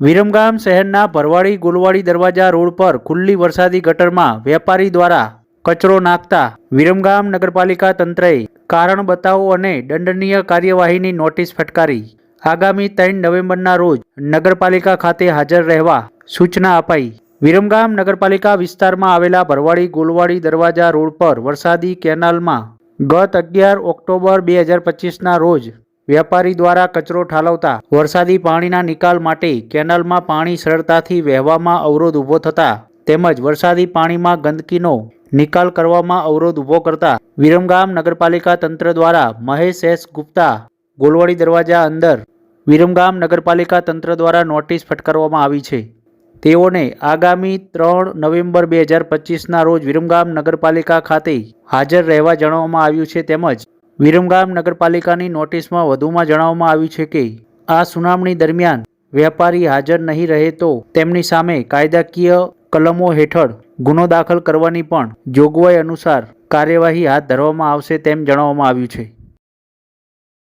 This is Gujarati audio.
વિરમગામ શહેરના ભરવાડી ગુલવાડી દરવાજા રોડ પર ખુલ્લી વરસાદી ગટરમાં વેપારી દ્વારા કચરો નાખતા વિરમગામ નગરપાલિકા તંત્રએ કારણ બતાવો અને દંડનીય કાર્યવાહીની નોટિસ ફટકારી. આગામી ત્રણ નવેમ્બરના રોજ નગરપાલિકા ખાતે હાજર રહેવા સૂચના અપાઈ. વિરમગામ નગરપાલિકા વિસ્તારમાં આવેલા ભરવાડી ગોલવાડી દરવાજા રોડ પર વરસાદી કેનાલમાં ગત અગિયાર ઓક્ટોબર બે હજાર પચીસના રોજ વેપારી દ્વારા કચરો ઠાલવતા વરસાદી પાણીના નિકાલ માટે કેનાલમાં પાણી સરળતાથી વહેવામાં અવરોધ ઊભો થતા તેમજ વરસાદી પાણીમાં ગંદકીનો નિકાલ કરવામાં અવરોધ ઊભો કરતા વિરમગામ નગરપાલિકા તંત્ર દ્વારા મહેશ એસ ગુપ્તા ગોલવાડી દરવાજા અંદર વિરમગામ નગરપાલિકા તંત્ર દ્વારા નોટિસ ફટકારવામાં આવી છે. તેઓને આગામી ત્રણ નવેમ્બર બે હજાર પચીસના રોજ વિરમગામ નગરપાલિકા ખાતે હાજર રહેવા જણાવવામાં આવ્યું છે તેમજ વિરમગામ નગરપાલિકાની નોટિસમાં વધુમાં જણાવવામાં આવ્યું છે કે, આ સુનાવણી દરમિયાન વેપારી હાજર નહીં રહે તો તેમની સામે કાયદાકીય કલમો હેઠળ ગુનો દાખલ કરવાની પણ જોગવાઈ અનુસાર કાર્યવાહી હાથ ધરવામાં આવશે તેમ જણાવવામાં આવ્યું છે.